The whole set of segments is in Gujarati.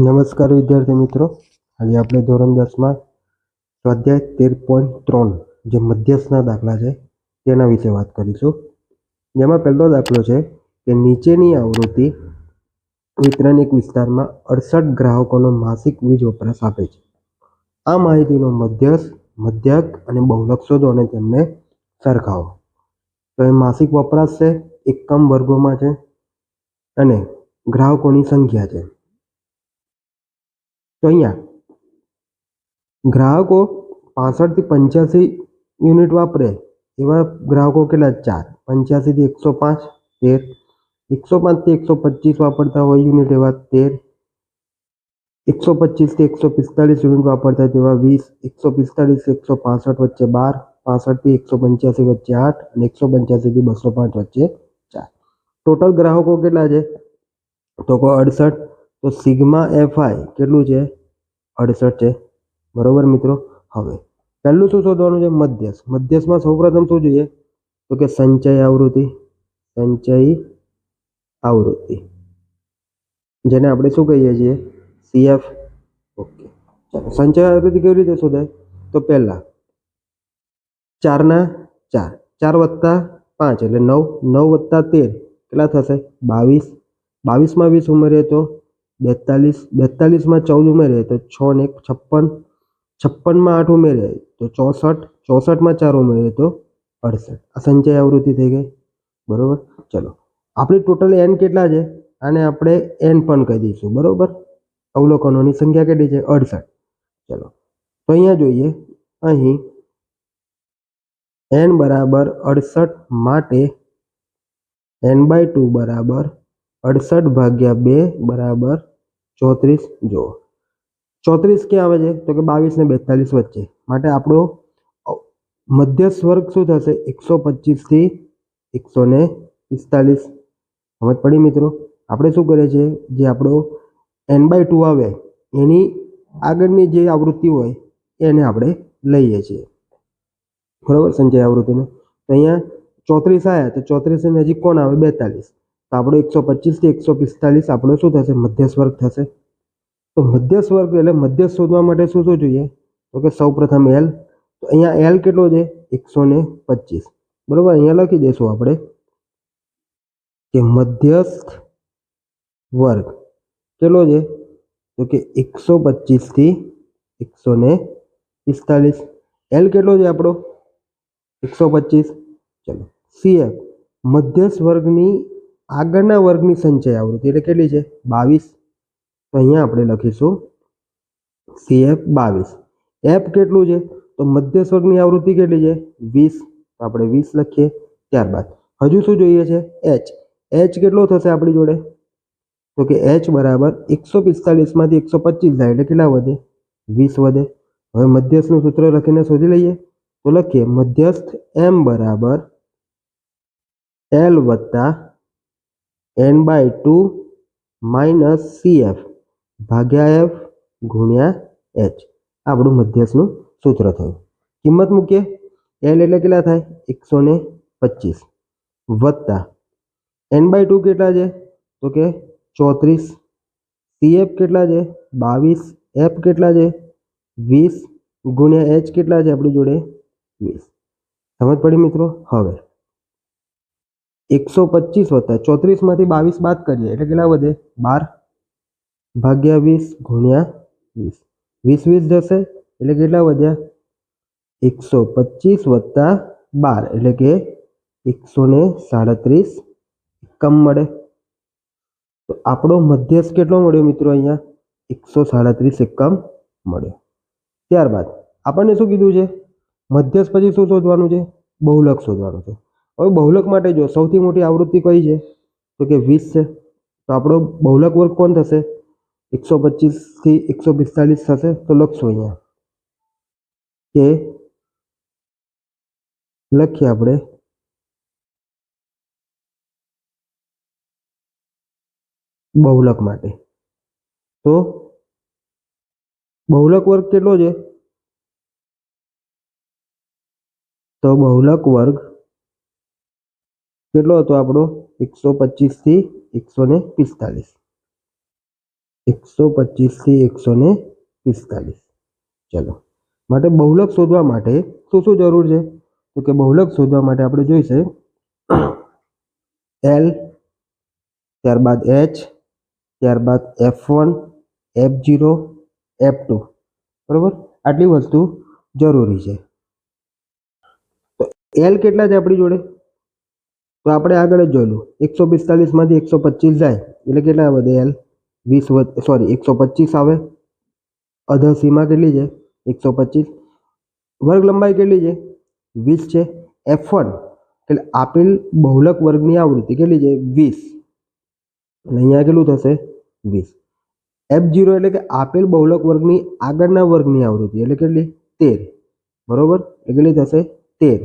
નમસ્કાર વિદ્યાર્થી મિત્રો આજે આપણે ધોરણ દસમાં સ્વાધ્યાય તેર પોઈન્ટ ત્રણ જે મધ્યસ્થના દાખલા છે તેના વિશે વાત કરીશું જેમાં પહેલો દાખલો છે કે નીચેની આવૃત્તિ વિતરણ એક વિસ્તારમાં અડસઠ ગ્રાહકોનો માસિક વીજ વપરાશ આપે છે આ માહિતીનો મધ્યસ્થ મધ્યક અને બહુલક શોધો અને તેમને સરખાવો તો એ માસિક વપરાશ છે એકમ વર્ગોમાં છે અને ગ્રાહકોની સંખ્યા છે तो अँ ग्राहकों पांसठ थी पंचासी यूनिट वपरे एवं ग्राहकों के चार पंचासी थी एक सौ पांच तेर एक सौ पांच थी एक सौ पच्चीस वपरता हुआ यूनिट एवं तेर एक सौ पच्चीस थी एक सौ पिस्तालीस यूनिट वपरता है जेवा वीस एक सौ पिस्तालीस एक सौ पांसठ वच्चे बार पांसठ थी एक सौ पंचासी वच्चे आठ और एक सौ पंचासी थी बसो पांच वच्चे चार टोटल ग्राहकों के है तो को अड़सठ તો સિગ્મા એફઆઈ કેટલું છે અડસઠ છે બરોબર મિત્રો હવે પહેલું શું શોધવાનું છે મધ્યસ મધ્યસમાં સૌપ્રથમ શું જોઈએ તો કે સંચય આવૃત્તિ સંચય આવૃત્તિ જેને આપણે શું કહીએ છીએ સીએફ ઓકે સંચય આવૃત્તિ કેવી રીતે શોધાય તો પહેલાં ચારના ચાર ચાર વત્તા પાંચ એટલે નવ નવ વત્તા તેર કેટલા થશે બાવીસ બાવીસમાં વીસ ઉમેરીએ તો બેતાલીસ બેતાલીસમાં ચૌદ ઉમેરે તો છ ને એક છપ્પન છપ્પનમાં આઠ ઉમેરે તો ચોસઠ ચોસઠમાં ચાર ઉમેરે તો અડસઠ આ સંચય આવૃત્તિ થઈ ગઈ બરાબર ચલો આપણી ટોટલ એન કેટલા છે આને આપણે એન પણ કહી દઈશું બરાબર અવલોકનોની સંખ્યા કેટલી છે અડસઠ ચલો તો અહીંયા જોઈએ અહીં એન બરાબર અડસઠ માટે એન બાય ટુ બરાબર અડસઠ ભાગ્યા બે બરાબર ચોત્રીસ જુઓ ચોત્રીસ ક્યાં આવે છે તો કે બાવીસ ને બેતાલીસ વચ્ચે માટે આપણો મધ્ય સ્વર્ગ શું થશે એકસો પચીસથી એકસો ને પિસ્તાલીસ સમજ પડી મિત્રો આપણે શું કરીએ છીએ જે આપણો એન બાય ટુ આવે એની આગળની જે આવૃત્તિ હોય એને આપણે લઈએ છીએ બરાબર સંજય આવૃત્તિને તો અહીંયા ચોત્રીસ આવ્યા તો ચોત્રીસની નજીક કોણ આવે બેતાલીસ આપડો 125 થી 145 આપડો શું થશે મધ્યસ્વર્ગ થશે તો મધ્યસ્વર્ગ એટલે મધ્ય શોધવા માટે શું શું જોઈએ તો કે સૌપ્રથમ l તો અહીંયા l કેટલો છે 125 બરોબર અહીંયા લખી દેશું આપણે કે મધ્યસ્થ વર્ગ કેટલો છે તો કે 125 થી 145 l કેટલો છે આપડો 125 चलो c છે મધ્યસ્વર્ગની આગળના વર્ગની સંચય આવૃત્તિ એટલે કેટલી છે બાવીસ તો અહીંયા આપણે લખીશું સી એફ બાવીસ એફ કેટલું છે તો મધ્યસ્થ વર્ગની આવૃત્તિ કેટલી છે વીસ તો આપણે વીસ લખીએ ત્યારબાદ હજુ શું જોઈએ છે એચ એચ કેટલો થશે આપણી જોડે તો કે એચ બરાબર એકસો પિસ્તાલીસમાંથી એકસો પચીસ થાય એટલે કેટલા વધે વીસ વધે હવે મધ્યસ્થનું સૂત્ર લખીને શોધી લઈએ તો લખીએ મધ્યસ્થ એમ બરાબર એલ વત્તા n/2 - cf / f * h આપણો મધ્યસ્થનું સૂત્ર થયું કિંમત મૂકીએ l એટલે કેટલા થાય 125 + n/2 કેટલા છે તો કે 34 cf કેટલા છે 22 f કેટલા છે 20 * h કેટલા છે આપણી જોડે 20 સમજ પડી મિત્રો હવે એકસો પચીસ વત્તા ચોત્રીસમાંથી બાવીસ બાદ કરીએ એટલે કેટલા વધે બાર ભાગ્યા વીસ ગુણ્યા વીસ વીસ વીસ જશે એટલે કેટલા વધ્યા એકસો પચીસ વત્તા બાર એટલે કે એકસો ને સાડત્રીસ એકમ મળે તો આપણો મધ્યસ્થ કેટલો મળ્યો મિત્રો અહીંયા એકસો સાડત્રીસ એકમ મળ્યો ત્યારબાદ આપણને શું કીધું છે મધ્યસ્થ પછી શું શોધવાનું છે બહુલક શોધવાનું છે અવ ભૌલક માટે જો સૌથી મોટી આવૃત્તિ કઈ છે તો કે 20 તો આપણો ભૌલક વર્ગ કોણ થશે 125 થી 145 થશે તો લક્ષ હોય અહીંયા કે લખી આપણે ભૌલક માટે તો ભૌલક વર્ગ કેટલો છે તો ભૌલક વર્ગ કેટલો હતો આપણો એકસો પચીસથી એકસો ને પિસ્તાલીસ એકસો પચીસથી એકસો ને પિસ્તાલીસ ચલો માટે બહુલક શોધવા માટે શું શું જરૂર છે તો કે બહુલક શોધવા માટે આપણે જોઈશે એલ ત્યારબાદ એચ ત્યારબાદ F one F zero F two બરાબર આટલી વસ્તુ જરૂરી છે તો એલ કેટલા છે આપણી જોડે તો આપણે આગળ જ જોઈ જોયેલું એકસો પિસ્તાલીસમાંથી એકસો પચીસ જાય એટલે કેટલા વધે એલ વીસ સોરી એકસો પચીસ આવે અધર સીમા કેટલી છે એકસો પચીસ વર્ગ લંબાઈ કેટલી છે વીસ છે એફ વન એટલે આપેલ બહુલક વર્ગની આવૃત્તિ કેટલી છે વીસ એટલે અહીંયા કેટલું થશે વીસ એફ જીરો એટલે કે આપેલ બહુલક વર્ગની આગળના વર્ગની આવૃત્તિ એટલે કેટલી તેર બરાબર એટલે કેટલી થશે તેર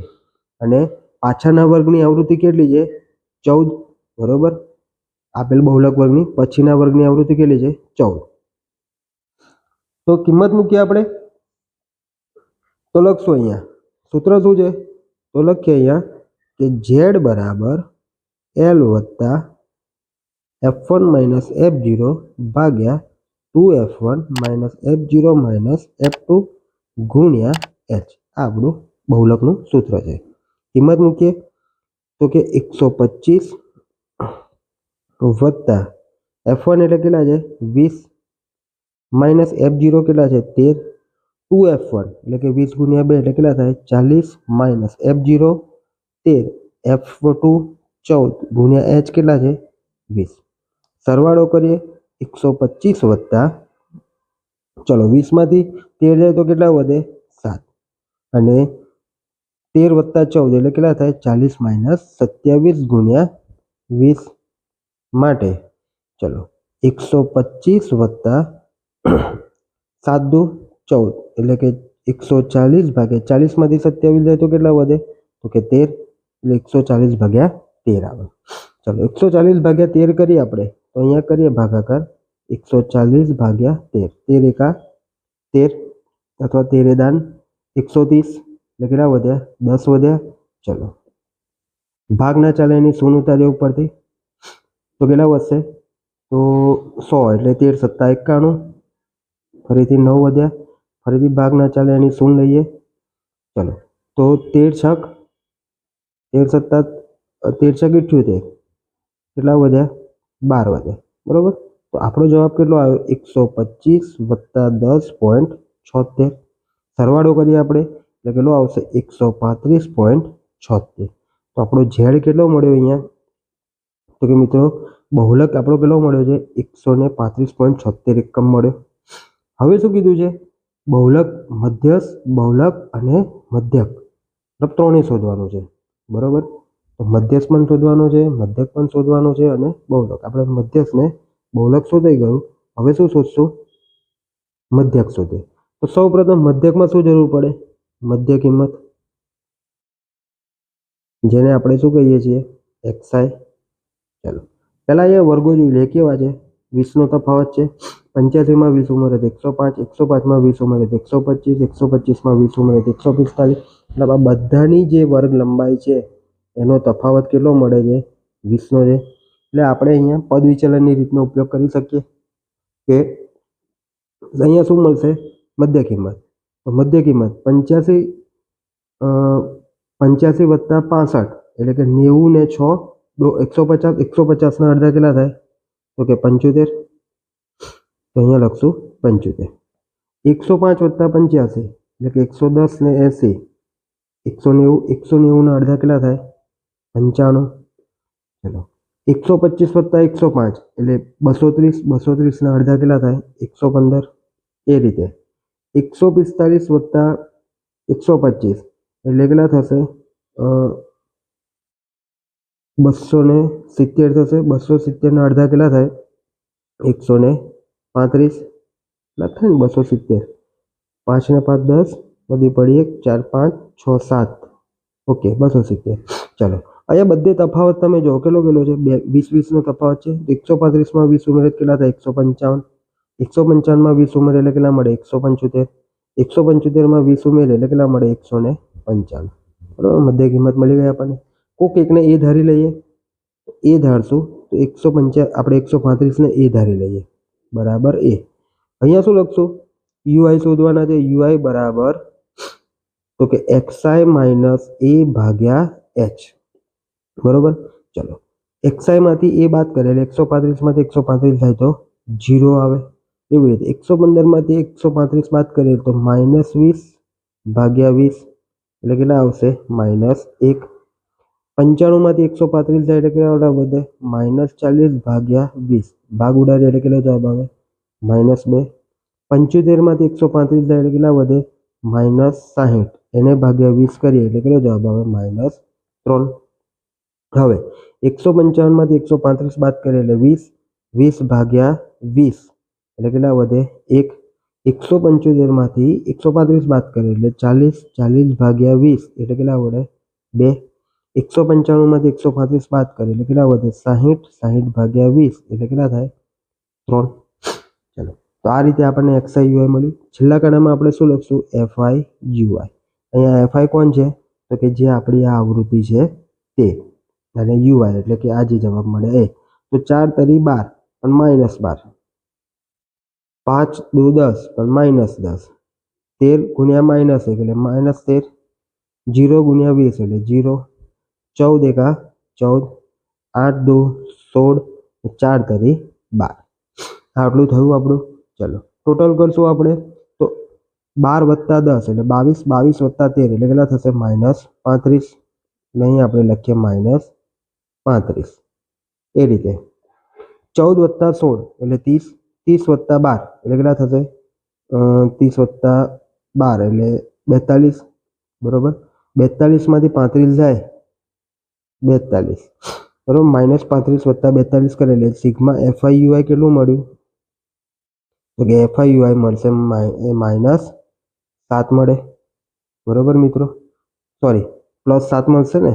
અને पाचन वर्ग ની આવૃત્તિ કેટલી છે 14 બરોબર આપેલ બહુલક વર્ગની પછીના વર્ગની આવૃત્તિ કેટલી છે 14 તો કિંમત મૂકીએ આપણે તો લખશું અહીંયા સૂત્ર શું છે તો લખીએ અહીંયા કે z = l + f1 - f0 / 2f1 - f0 - f2 * h આ આપણો બહુલકનું સૂત્ર છે इमग्नी के तो के 125 + f1 એટલે કેટલા છે 20 - f0 કેટલા છે 13 2f1 એટલે કે 20 * 2 એટલે કેટલા થાય 40 - f0 13 f42 14 * h કેટલા છે 20 સરવાળો કરીને 125 + चलो 20 માંથી 13 જાય તો કેટલા વધે 7 અને 13 + 14 એટલે કેટલા થાય 40 - 27 * 20 માટે ચલો 125 + સાદો 14 એટલે કે 140 / 40 માં દે 27 જાય તો કેટલા વડે તો કે 13 એટલે 140 / 13 આવે ચલો 140 / 13 કરી આપણે તો અહીંયા કરીએ ભાગાકાર 140 / 13 13 કા 13 અથવા 13 દન 130 એટલે કેટલા વધ્યા દસ વધ્યા ચલો ભાગ ના ચાલે એની સોનું ઉતારીએ ઉપરથી તો કેટલા વધશે તો સો એટલે તેર સત્તા એકાણું ફરીથી નવ વધ્યા ફરીથી ભાગ ના ચાલે એની સૂન લઈએ ચલો તો તેર છક તેર સત્તા તેર છક તે કેટલા વધ્યા બાર વધ્યા બરાબર તો આપણો જવાબ કેટલો આવ્યો એકસો પચીસ વત્તા દસ પોઈન્ટ છોતેર સરવાળો કરીએ આપણે એટલે કેટલો આવશે એકસો પાંત્રીસ પોઈન્ટ છોતેર તો આપણો ઝેડ કેટલો મળ્યો અહીંયા તો કે મિત્રો બહુલક આપણો કેટલો મળ્યો છે એકસો ને પાંત્રીસ પોઈન્ટ છોતેર એકમ મળ્યો હવે શું કીધું છે બહુલક મધ્યસ બહુલક અને મધ્યક મતલબ ત્રણે શોધવાનું છે બરાબર તો મધ્યસ પણ શોધવાનું છે મધ્યક પણ શોધવાનું છે અને બહુલક આપણે મધ્યસને બહુલક શોધાઈ ગયું હવે શું શોધશું મધ્યક શોધે તો સૌ પ્રથમ મધ્યકમાં શું જરૂર પડે મધ્ય કિંમત જેને આપણે શું કહીએ છીએ એક્સાઈ ચાલો પહેલાં અહીંયા વર્ગો જોઈ લે કેવા છે વીસનો તફાવત છે પંચ્યાસીમાં વીસ ઉંમર હતી એકસો પાંચ એકસો પાંચમાં વીસ ઉંમર એકસો પચીસ એકસો પચીસમાં વીસ ઉંમર એકસો પિસ્તાલીસ એટલે આ બધાની જે વર્ગ લંબાઈ છે એનો તફાવત કેટલો મળે છે વીસનો છે એટલે આપણે અહીંયા પદ વિચલનની રીતનો ઉપયોગ કરી શકીએ કે અહીંયા શું મળશે મધ્ય કિંમત तो मध्य कीमत 85 अह 85 + 65 એટલે કે 90 ને 6 150 150 નો અડધો કેલા થાય તો કે 75 તો અહીં લખસુ 75 105 + 85 એટલે કે 110 ને 80 190 190 નો અડધો કેલા થાય 95 ચલો 125 + 105 એટલે 230 230 નો અડધો કેલા થાય 115 એ રીતે 145 + 125 ये लिखना था सर 270 था सर 270 નો અડધો કેલા થાય 135 લખી 270 5 ને 5 10 પડી પડી 1 4 5 6 7 ओके बस हो सकते चलो આયા બધે તફાવત તમે જો કેલો કેલો છે 20 20 નો તફાવત છે 135 માં 20 ઉમેરત કેલા થાય 155 155 માં 20 ઉમેર એટલે કે મળ 175 175 માં 20 ઉમેર એટલે કે મળ 195 બરોબર મધ્ય કિંમત મળી ગઈ આપણે કોક એકને a ધારી લઈએ a ધારશું તો 15 આપણે 135 ને a ધારી લઈએ = a અહીંયા શું લખશું ui શોધવાના છે ui = તો કે xi - a / h બરોબર ચલો xi માંથી a બાદ કરે એટલે 135 માંથી 135 જાય તો 0 આવે देखो 115 में से 135 बात करें तो -20 / 20 એટલે કેનો આવશે -1 95 માંથી 135 એટલે કેનો જવાબ -40 / 20 ભાગ ઉડાડો એટલે કેનો જવાબ -2 75 માંથી 135 એટલે કેનો વડે -60 એને ભાગ્યા 20 કરીએ એટલે કેનો જવાબ -3 હવે 155 માંથી 135 બાદ કરી એટલે 20 20 ભાગ્યા 20 એટલે કેટલા વધે એક એકસો પંચોતેરમાંથી એકસો પાંત્રીસ બાદ કરીએ એટલે ચાલીસ ચાલીસ ભાગ્યા વીસ એટલે કેટલા વડે બે એકસો પંચાણુંમાંથી એકસો પાંત્રીસ બાદ કરીએ એટલે કેટલા વધે સાહીઠ સાહીઠ ભાગ્યા વીસ એટલે કેટલા થાય ત્રણ ચલો તો આ રીતે આપણને એક્સઆઈ યુઆઈ મળ્યું છેલ્લા કડામાં આપણે શું લખશું એફઆઈ યુઆઈ અહીંયા એફઆઈ કોણ છે તો કે જે આપણી આ આવૃત્તિ છે તે અને યુઆઈ એટલે કે આ જે જવાબ મળે એ તો ચાર તરી બાર અને માઇનસ બાર 5 * 2 = 10 - 10 13 * -1 એટલે -13 0 * 20 એટલે 0 14 * 14 8 * 2 = 16 4 * 3 = 12 આટલું થયું આપણું ચલો ટોટલ ગર્શું આપણે તો 12 + 10 એટલે 22 22 + 13 એટલે કે લખા થાશે -35 એટલે અહીં આપણે લખ્યું -35 એ રીતે 14 + 16 એટલે 30 ત્રીસ વત્તા બાર એટલે કેટલા થશે ત્રીસ વત્તા બાર એટલે બેતાલીસ બરાબર બેતાલીસમાંથી પાંત્રીસ જાય બેતાલીસ બરાબર માઇનસ પાંત્રીસ વત્તા બેતાલીસ કરે એટલે સિગ્મા એફઆઈ યુઆઈ કેટલું મળ્યું તો કે એફઆઈ યુઆઈ મળશે માઇનસ સાત મળે બરાબર મિત્રો સોરી પ્લસ સાત મળશે ને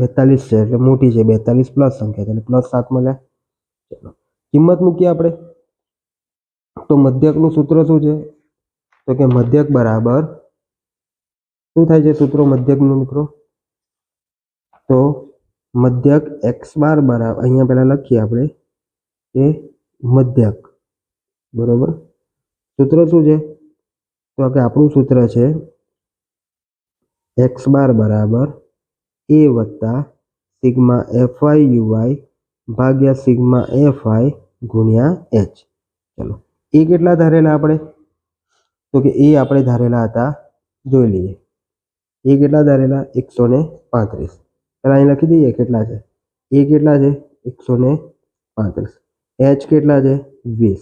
બેતાલીસ છે એટલે મોટી છે બેતાલીસ પ્લસ સંખ્યા છે એટલે પ્લસ સાત મળ્યા ચલો કિંમત મૂકીએ આપણે તો મધ્યકનું સૂત્ર શું છે તો કે મધ્યક બરાબર શું થાય છે સૂત્રો મધ્યકનું મિત્રો તો મધ્યક એક્સ બાર બરાબર અહીંયા પહેલાં લખીએ આપણે કે મધ્યક બરોબર સૂત્ર શું છે તો કે આપણું સૂત્ર છે એક્સ બાર બરાબર એ વત્તા sigma F I U I ભાગ્યા સિગ્મા એફઆઈ ગુણ્યા એચ ચલો એ કેટલા ધારેલા આપણે તો કે એ આપણે ધારેલા હતા જોઈ લઈએ એ કેટલા ધારેલા એકસો ને પાંત્રીસ પેલા અહીં લખી દઈએ કેટલા છે એ કેટલા છે એકસો ને પાંત્રીસ એચ કેટલા છે વીસ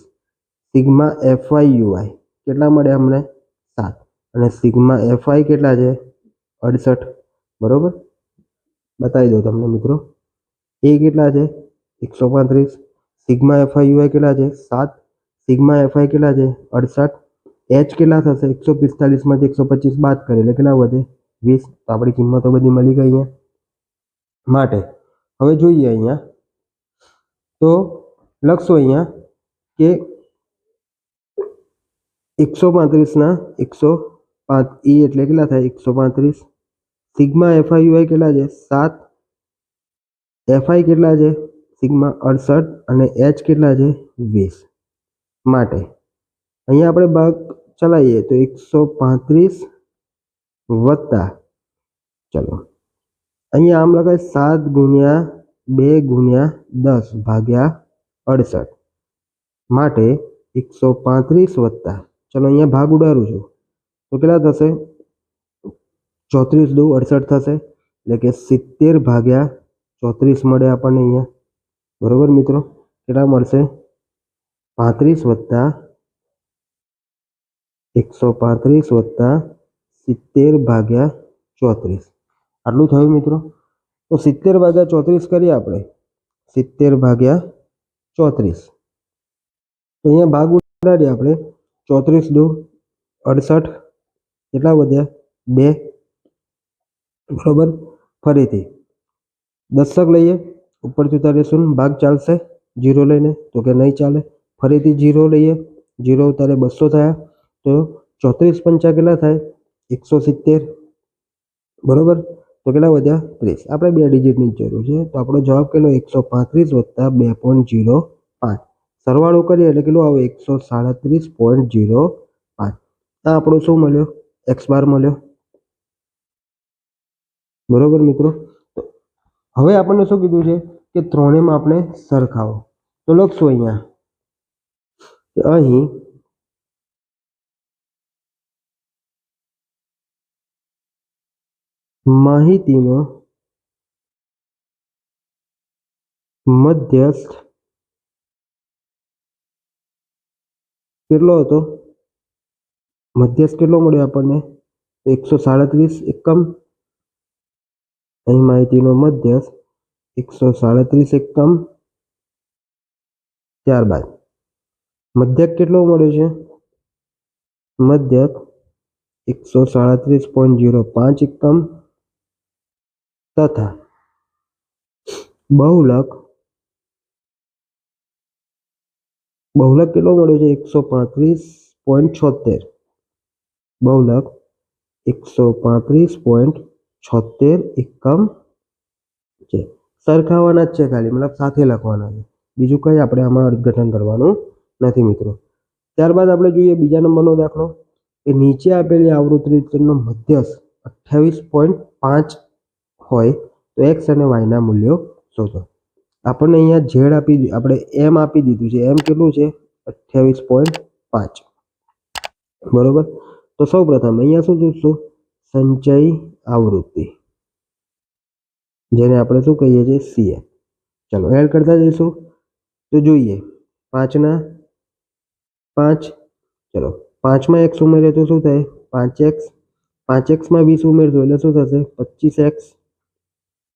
સિગ્મા એફઆઈ યુઆઈ કેટલા મળે અમને સાત અને સિગ્મા એફઆઈ કેટલા છે અડસઠ બરાબર બતાવી દો તમને મિત્રો એ કેટલા છે એકસો પાંત્રીસ સિગ્મા એફઆઈ યુઆઈ કેટલા છે સાત सीग्मा एफ आई के अड़सठ एच के एक सौ पिस्तालीस मे एक सौ पच्चीस बात करें के वीस तो आप किमत तो बड़ी मिली गई है मैं हम जो अँ तो लखशो अ एक सौ पत्रीस ना एक सौ ई एट के एक सौ पत्रीस sigma F I U I K सात एफ आई के सीग्मा अड़सठ और एच के वीस માટે અહીંયા આપણે ભાગ ચલાઈએ તો 135 વત્તા ચલો અહીંયા આમ લખાય 7 * 2 * 10 ભાગ્યા 64 માટે 135 વત્તા ચલો અહીંયા ભાગ ઉડારું છું તો પેલા થશે 34 * 2 68 થશે એટલે કે 70 ભાગ્યા 34 વડે આપણને અહીંયા બરોબર મિત્રો કેટલા મળશે 35 + 135 + 70 / 34 अठलू थयो मित्रों तो 70 भाग 34 કરી આપણે 70 ભાગ્યા 34 તો અહીંયા ભાગ ઉડાડી આપણે 34 * 2 68 કેટલા વધ્યા 2 બરોબર ફરીથી દશક લઈએ ઉપર તો ત્યારે શૂન્ય ભાગ ચાલશે 0 લેને તો કે નહીં ચાલે ફરીથી જીરો લઈએ જીરો ઉતારે બસો થયા તો ચોત્રીસ પંચા કેટલા થાય એકસો સિત્તેર બરાબર તો કેટલા વધ્યા ત્રીસ આપણે બે ડિજિટની જરૂર છે તો આપણો જવાબ કેટલો એકસો પાંત્રીસ વત્તા બે પોઈન્ટ જીરો પાંચ સરવાળો કરીએ એટલે કેટલું આવે એકસો સાડત્રીસ પોઈન્ટ જીરો પાંચ આ આપણો શું મળ્યો એક્સ બાર મળ્યો બરાબર મિત્રો તો હવે આપણને શું કીધું છે કે ત્રણેયમાં આપણે સરખાવો તો લખશું અહીંયા કે અહીં માહિતીમાં મધ્યસ્થ કેટલો હતો મધ્યસ્થ કેટલો મળ્યો આપણને એકસો સાડત્રીસ એકમ અહીં માહિતીનો મધ્યસ્થ એકસો સાડત્રીસ એકમ ત્યારબાદ મધ્યક કેટલો મળ્યો છે મધ્યક 137.05 એકમ તથા બહુલક બહુલક કેટલો મળ્યો છે 135.76 બહુલક 135.76 એકમ છે સરખાવાના છે ખાલી મતલબ સાથે લખવાના બીજું કઈ આપણે આમાં અર્ગતન કરવાનું નથી મિત્રો ત્યારબાદ આપણે જોઈએ બીજા નંબરનો દાખલો કે નીચે આપેલી આવૃત્તિનો તેમનો મધ્યસ્થ અઠ્યાવીસ પોઈન્ટ પાંચ હોય તો એક્સ અને વાયના મૂલ્યો શોધો આપણને અહીંયા ઝેડ આપી આપણે એમ આપી દીધું છે એમ કેટલું છે અઠ્યાવીસ પોઈન્ટ પાંચ બરોબર તો સૌ પ્રથમ અહીંયા શું જોઈશું સંચય આવૃત્તિ જેને આપણે શું કહીએ છીએ સીએ ચલો એડ કરતા જઈશું તો જોઈએ પાંચના पांच चलो पांच में एक्स उमर तो शू पांच एक्स पांच एक्स में वीस उमर तो शू पच्चीस एक्स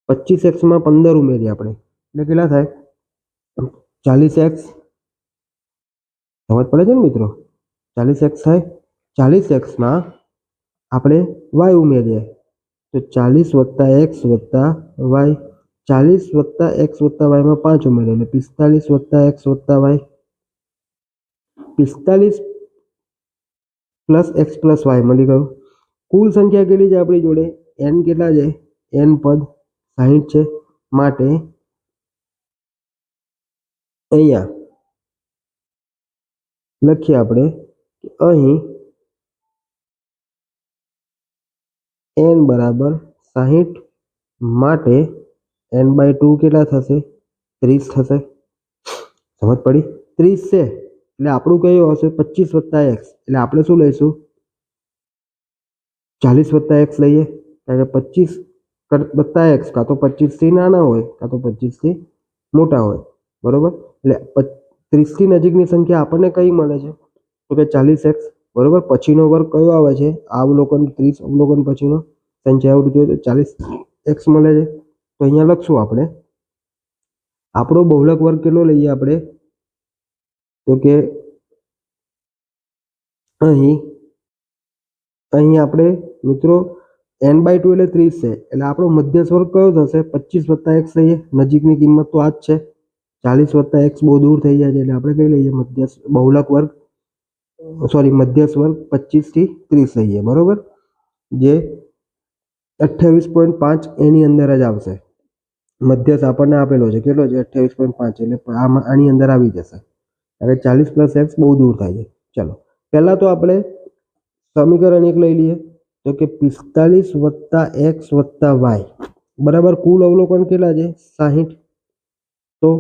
पच्चीस एक्स में पंदर उमरी अपने के चालीस एक्स समझ पड़े मित्रों चालीस एक्स है चालीस एक्स में आप वाय उमरी तो चालीस वत्ता एक्स वत्ता वाय चालीस वत्ता एक्स वत्ता वाय में पांच उमरी पिस्तालीस वत्ता एक्स वत्ता वाई 45 + x + y મળી ગયો કુલ સંખ્યા કેટલી જે આપડી જોડે n કેટલા જાય n પદ 60 છે માટે એયા લખી આપણે કે અહી n = 60 માટે n / 2 કેટલા થશે 30 થશે સમજ પડી 30 છે એટલે આપણું કયું હશે પચીસ વત્તા એક્સ એટલે આપણે શું લઈશું ચાલીસ વત્તા એક્સ લઈએ કારણ એટલે પચીસ વત્તા એક્સ કાં તો પચીસથી નાના હોય કાં તો પચીસથી મોટા હોય બરાબર એટલે ત્રીસથી નજીકની સંખ્યા આપણને કઈ મળે છે તો કે ચાલીસ એક્સ બરાબર પછીનો વર્ગ કયો આવે છે આ અવલોકન ત્રીસ અવલોકન પછીનો સંખ્યા આવડું જોઈએ તો ચાલીસ એક્સ મળે છે તો અહીંયા લખશું આપણે આપણો બહુલક વર્ગ કેટલો લઈએ આપણે તો કે અહીં અહીં આપણે મિત્રો એન બાય ટુ એટલે ત્રીસ છે એટલે આપણો મધ્ય સ્વર્ગ કયો થશે પચીસ વત્તા એક્સ લઈએ નજીકની કિંમત તો આ જ છે ચાલીસ વત્તા એક્સ બહુ દૂર થઈ જાય છે એટલે આપણે કઈ લઈએ મધ્ય બહુલક વર્ગ સોરી મધ્ય વર્ગ થી ત્રીસ લઈએ બરોબર જે અઠ્યાવીસ પોઈન્ટ પાંચ એની અંદર જ આવશે મધ્યસ આપણને આપેલો છે કેટલો છે અઠ્યાવીસ પોઈન્ટ પાંચ એટલે આમાં આની અંદર આવી જશે અરે 40 + x બહુ દૂર થાય છે ચલો પહેલા તો આપણે સમીકરણ એક લઈ લઈએ તો કે 45 + x + y = કુલ અવલોકન કેટલા છે 60 તો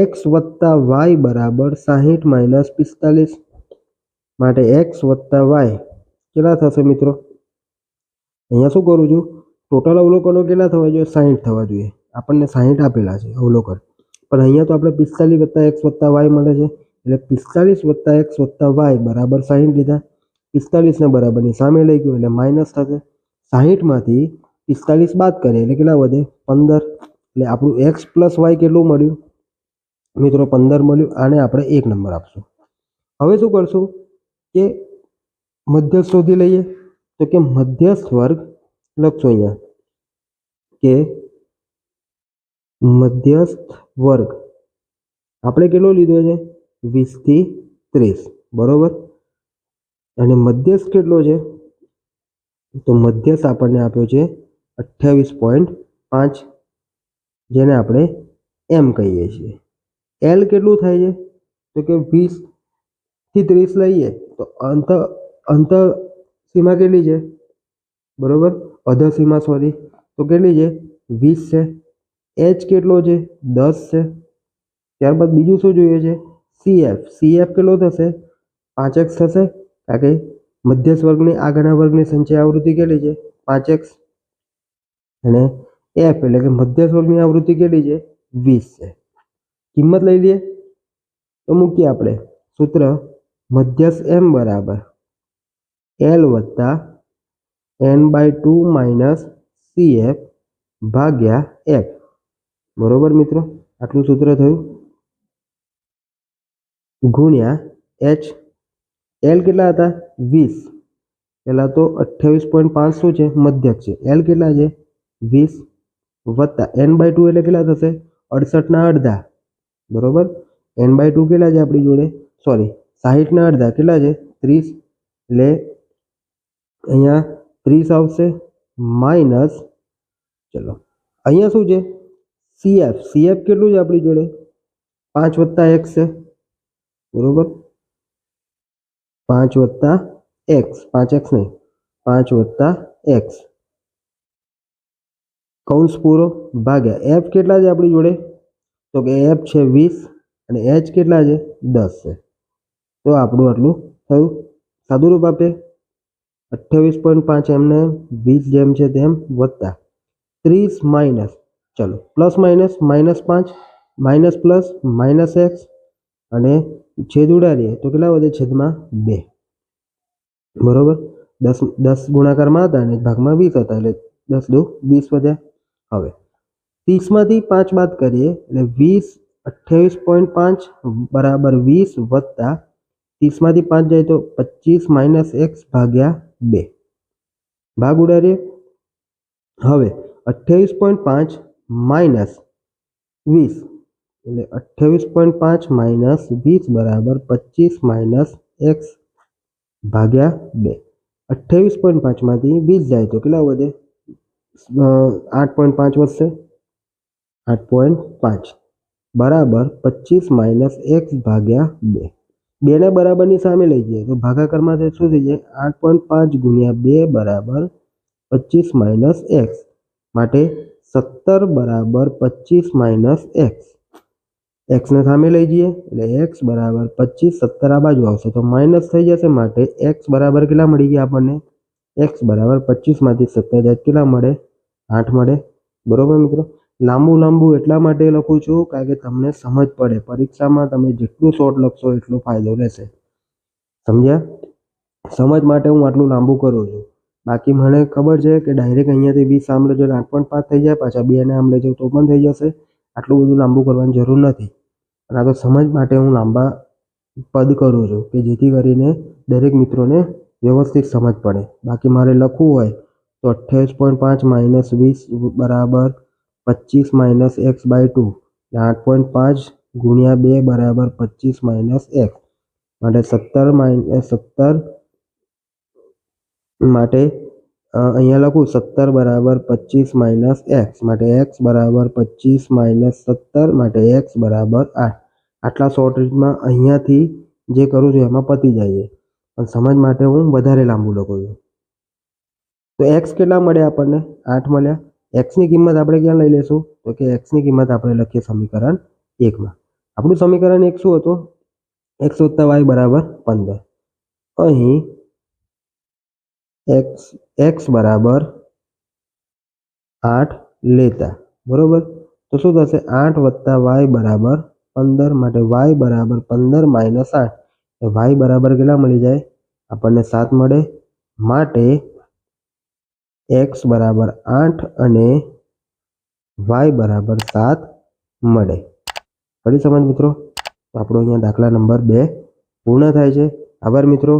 x + y = 60 - 45 એટલે x + y કેટલા થશે મિત્રો અહીંયા શું કરું છું ટોટલ અવલોકનો કેટલા થવા જોઈએ 60 થવા જોઈએ આપણે 60 આપેલા છે અવલોકન પણ અહીંયા તો આપણે 45 + x + y મળે છે એટલે પિસ્તાલીસ વત્તા એક્સ વત્તા વાય બરાબર સાહીઠ લીધા પિસ્તાલીસને બરાબરની સામે લઈ ગયું એટલે માઇનસ થશે સાહીઠમાંથી પિસ્તાલીસ બાદ કરીએ એટલે કેટલા વધે પંદર એટલે આપણું એક્સ પ્લસ વાય કેટલું મળ્યું મિત્રો પંદર મળ્યું આને આપણે એક નંબર આપશું હવે શું કરશું કે મધ્યસ્થ શોધી લઈએ તો કે મધ્યસ્થ વર્ગ લખશો અહીંયા કે મધ્યસ્થ વર્ગ આપણે કેટલો લીધો છે વીસથી ત્રીસ બરાબર અને મધ્યસ્થ કેટલો છે તો મધ્યસ્થ આપણને આપ્યો છે અઠ્યાવીસ પોઈન્ટ પાંચ જેને આપણે એમ કહીએ છીએ એલ કેટલું થાય છે તો કે વીસથી ત્રીસ લઈએ તો અંત અંત સીમા કેટલી છે બરાબર અધ સીમા સોરી તો કેટલી છે વીસ છે એચ કેટલો છે દસ છે ત્યારબાદ બીજું શું જોઈએ છે cf cf કેટલો થશે 5x થશે કારણ કે મધ્યસવર્ગની આઘાનાવર્ગની સંચય આવૃત્તિ કેટલી છે 5x અને f એટલે કે મધ્યસુલની આવૃત્તિ કેટલી છે 20 છે કિંમત લઈ લીધી તો શું કે આપણે સૂત્ર મધ્યસ m = l + n / 2 - cf ભાગ્યા 1 બરોબર મિત્રો આનું સૂત્ર થયું गुनिया h l कितना आता 20 पहला तो 28.50 छे मध्यक छे l कितना छे 20 + n / 2 એટલે કેટલા થશે 68 ના અડધા બરોબર n / 2 કેટલા છે આપણી જોડે સોરી 60 ના અડધા કેટલા છે 30 લે અહીંયા 30 આવશે માઈનસ ચલો અહીંયા શું છે cf cf કેટલું છે આપણી જોડે 5 + x पूरक 5 + x 5x नाही 5 + x कौनस पूरक भागा f कितना छे आपणी जोड़े तो के f छे 20 અને h કેટલા છે 10 છે તો આપણો આટલું થયું સાદુર ભાપે 28.5 એમને 20 જેમ છે તેમ + 30 - चलो +- -5 -+- x અને છેદ ઉડાડли તો કેટલા વડે છેદમાં 2 બરોબર 10 10 ગુણાકારમાં आता ને ભાગમાં 2 કરતાલે 10 * 2 = 20 હવે 30 માંથી 5 બાદ કરીએ એટલે 20 28.5 = 20 + 30 માંથી 5 જાય તો 25 - x / 2 ભાગ ઉડાડે હવે 28.5 - 20 अठावीस पॉइंट पांच माइनस वीस बराबर पच्चीस माइनस एक्स भाग्या अठावीस पॉइंट पांच मे वीस जाए तो के आठ पॉइंट पांच वर्ष आठ पॉइंट पांच बराबर पच्चीस माइनस एक्स भाग्या बराबर सामने तो भागाकर में शू आठ पॉइंट पांच गुणिया बे बराबर पच्चीस माइनस एक्स सत्तर बराबर पच्चीस माइनस एक्स એક્સને સામે લઈ જઈએ એટલે એક્સ બરાબર પચીસ સત્તર આ બાજુ આવશે તો માઇનસ થઈ જશે માટે એક્સ બરાબર કેટલા મળી ગયા આપણને એક્સ બરાબર પચીસમાંથી સત્તર જાય કેટલા મળે આઠ મળે બરાબર મિત્રો લાંબુ લાંબુ એટલા માટે લખું છું કારણ કે તમને સમજ પડે પરીક્ષામાં તમે જેટલું શોર્ટ લખશો એટલો ફાયદો રહેશે સમજ્યા સમજ માટે હું આટલું લાંબુ કરું છું બાકી મને ખબર છે કે ડાયરેક્ટ અહીંયાથી બી આમ લેજો આઠ પોઈન્ટ પાંચ થઈ જાય પાછા બે એને આમ લેજો તો પણ થઈ જશે આટલું બધું લાંબુ કરવાની જરૂર નથી ना तो समझ मैं हूँ लाबा पद करूँ छू कि जी दरेक मित्रों ने व्यवस्थित समझ पड़े बाकी मैं लख तो अठाईस पॉइंट पांच माइनस वीस बराबर पच्चीस माइनस एक्स बाय टू आठ पॉइंट पांच गुणिया बे बराबर पच्चीस माइनस एक्स मैं सत्तर माइनस सत्तर मैं अँ लख सत्तर बराबर पच्चीस माइनस एक्स मैं एक्स बराबर पच्चीस माइनस सत्तर मैं एक्स बराबर आठ अटला सॉर्टिमा यहां थी जे करू जो है मपती जाइए और समझ माटे वो વધારે लांबो लगो तो x कितना मडे आपण ने आठ मने x ની કિંમત આપણે કે લઈ લેશો તો કે x ની કિંમત આપણે લખીએ સમીકરણ 1 માં આપણું સમીકરણ 1 શું હતો x + y = 15 અહીં x x = 8 લેતા બરોબર તો શું થશે 8 + y = પંદર માટે વાય બરાબર પંદર માઇનસ આઠ એ વાય બરાબર કેટલા મળી જાય આપણને સાત મળે માટે એક્સ બરાબર આઠ અને વાય બરાબર સાત મળે ફરી સમજ મિત્રો તો આપણો અહીંયા દાખલા નંબર બે પૂર્ણ થાય છે આભાર મિત્રો